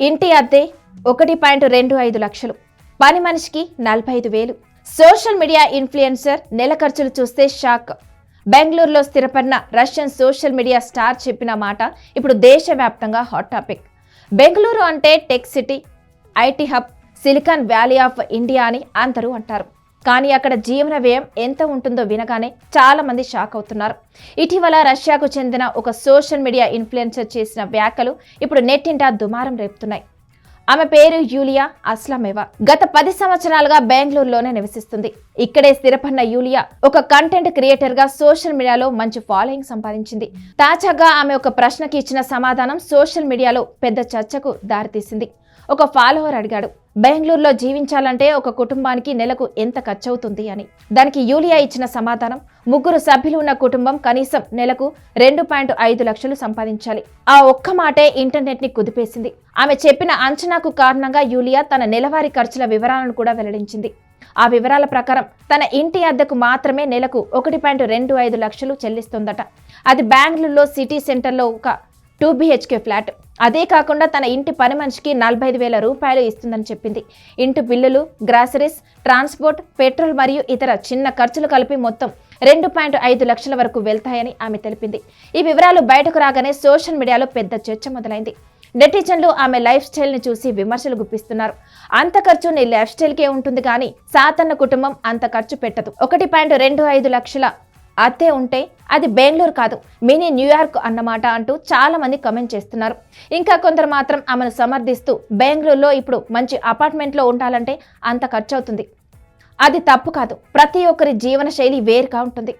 ఇంటి అద్దె ఒకటి పాయింట్ రెండు ఐదు లక్షలు. పని మనిషికి నలభై ఐదు వేలు. సోషల్ మీడియా ఇన్ఫ్లుయెన్సర్ నెల ఖర్చులు చూస్తే షాక్. బెంగళూరులో స్థిరపడిన రష్యన్ సోషల్ మీడియా స్టార్ చెప్పిన మాట ఇప్పుడు దేశవ్యాప్తంగా హాట్ టాపిక్. బెంగళూరు అంటే tech city IT hub Silicon Valley of India అని అందరూ అంటారు. కానీ అక్కడ జీవన వ్యయం ఎంత ఉంటుందో వినగానే చాలా మంది షాక్ అవుతున్నారు. ఇటీవల రష్యాకు చెందిన ఒక సోషల్ మీడియా ఇన్ఫ్లుయెన్సర్ చేసిన వ్యాఖ్యలు ఇప్పుడు నెట్టింటా దుమారం రేపుతున్నాయి. ఆమె పేరు యూలియా అస్లామేవా. గత పది సంవత్సరాలుగా బెంగళూరులోనే నివసిస్తుంది. ఇక్కడే స్థిరపడిన యూలియా ఒక కంటెంట్ క్రియేటర్గా సోషల్ మీడియాలో మంచి ఫాలోయింగ్ సంపాదించింది. తాజాగా ఆమె ఒక ప్రశ్నకి ఇచ్చిన సమాధానం సోషల్ మీడియాలో పెద్ద చర్చకు దారితీసింది. ఒక ఫాలోవర్ అడిగాడు. బెంగళూరులో జీవించాలంటే ఒక కుటుంబానికి నెలకు ఎంత ఖర్చవుతుంది అని. దానికి యూలియా ఇచ్చిన సమాధానం ముగ్గురు సభ్యులు ఉన్న కుటుంబం కనీసం నెలకు రెండు పాయింట్ ఐదు లక్షలు సంపాదించాలి. ఆ ఒక్క మాటే ఇంటర్నెట్ని కుదిపేసింది. ఆమె చెప్పిన అంచనాకు కారణంగా యూలియా తన నెలవారీ ఖర్చుల వివరాలను కూడా వెల్లడించింది. ఆ వివరాల ప్రకారం తన ఇంటి అద్దెకు మాత్రమే నెలకు ఒకటి పాయింట్ రెండు ఐదు లక్షలు చెల్లిస్తుందట. అది బెంగళూరులో సిటీ సెంటర్లో ఒక టూ బీహెచ్కే ఫ్లాట్. అదే కాకుండా తన ఇంటి పని మనిషికి నలభై ఐదు వేల రూపాయలు ఇస్తుందని చెప్పింది. ఇంటి బిల్లులు గ్రాసరీస్ ట్రాన్స్పోర్ట్ పెట్రోల్ మరియు ఇతర చిన్న ఖర్చులు కలిపి మొత్తం రెండు పాయింట్ ఐదు లక్షల వరకు వెళ్తాయని ఆమె తెలిపింది. ఈ వివరాలు బయటకు రాగానే సోషల్ మీడియాలో పెద్ద చర్చ మొదలైంది. నెటిజన్లు ఆమె లైఫ్ స్టైల్ని చూసి విమర్శలు గుప్పిస్తున్నారు. అంత ఖర్చు నీ లైఫ్ స్టైల్కే ఉంటుంది కానీ సాతన్న కుటుంబం అంత ఖర్చు పెట్టదు. ఒకటి పాయింట్ రెండు ఐదు లక్షల అత్తే ఉంటే అది బెంగళూరు కాదు మినీ న్యూయార్క్ అన్నమాట అంటూ చాలామంది కమెంట్ చేస్తున్నారు. ఇంకా కొందరు మాత్రం ఆమెను సమర్థిస్తూ బెంగళూరులో ఇప్పుడు మంచి అపార్ట్మెంట్లో ఉండాలంటే అంత ఖర్చు అవుతుంది అది తప్పు కాదు ప్రతి ఒక్కరి జీవన శైలి వేరుగా ఉంటుంది.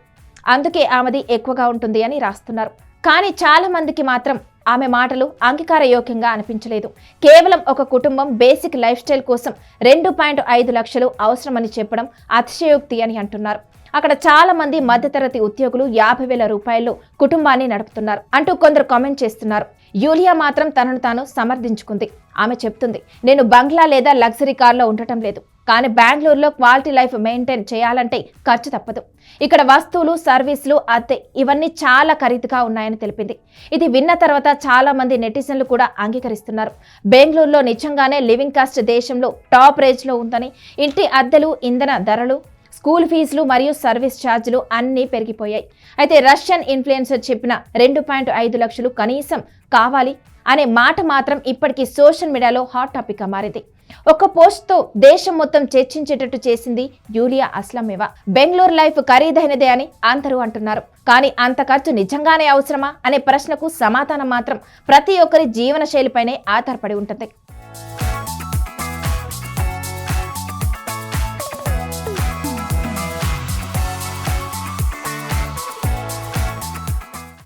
అందుకే ఆమెది ఎక్కువగా ఉంటుంది అని రాస్తున్నారు. కానీ చాలామందికి మాత్రం ఆమె మాటలు అంగీకారయోగ్యంగా అనిపించలేదు. కేవలం ఒక కుటుంబం బేసిక్ లైఫ్ స్టైల్ కోసం రెండు పాయింట్ ఐదు లక్షలు అవసరమని చెప్పడం అతిశయోక్తి అని అంటున్నారు. అక్కడ చాలా మంది మధ్యతరగతి ఉద్యోగులు యాభై వేల రూపాయలు కుటుంబాన్ని నడుపుతున్నారు అంటూ కొందరు కామెంట్ చేస్తున్నారు. యూలియా మాత్రం తనను తాను సమర్థించుకుంది. ఆమె చెప్తుంది నేను బంగ్లా లేదా లగ్జరీ కార్లో ఉండటం లేదు. కానీ బెంగళూరులో క్వాలిటీ లైఫ్ మెయింటైన్ చేయాలంటే ఖర్చు తప్పదు. ఇక్కడ వస్తువులు సర్వీసులు అద్దె ఇవన్నీ చాలా ఖరీదుగా ఉన్నాయని తెలిపింది. ఇది విన్న తర్వాత చాలా మంది నెటిజన్లు కూడా అంగీకరిస్తున్నారు. బెంగళూరులో నిజంగానే లివింగ్ కాస్ట్ దేశంలో టాప్ రేంజ్లో ఉందని ఇంటి అద్దెలు ఇంధన ధరలు స్కూల్ ఫీజులు మరియు సర్వీస్ ఛార్జీలు అన్నీ పెరిగిపోయాయి. అయితే రష్యన్ ఇన్ఫ్లుయెన్సర్ చెప్పిన రెండు పాయింట్ ఐదు లక్షలు కనీసం కావాలి అనే మాట మాత్రం ఇప్పటికీ సోషల్ మీడియాలో హాట్ టాపిక్గా మారింది. ఒక పోస్ట్తో దేశం మొత్తం చర్చించేటట్టు చేసింది యూలియా అస్లమేవా. బెంగళూరు లైఫ్ ఖరీదైనదే అని అందరూ అంటున్నారు. కానీ అంత ఖర్చు నిజంగానే అవసరమా అనే ప్రశ్నకు సమాధానం మాత్రం ప్రతి ఒక్కరి జీవన శైలిపైనే ఆధారపడి ఉంటుంది.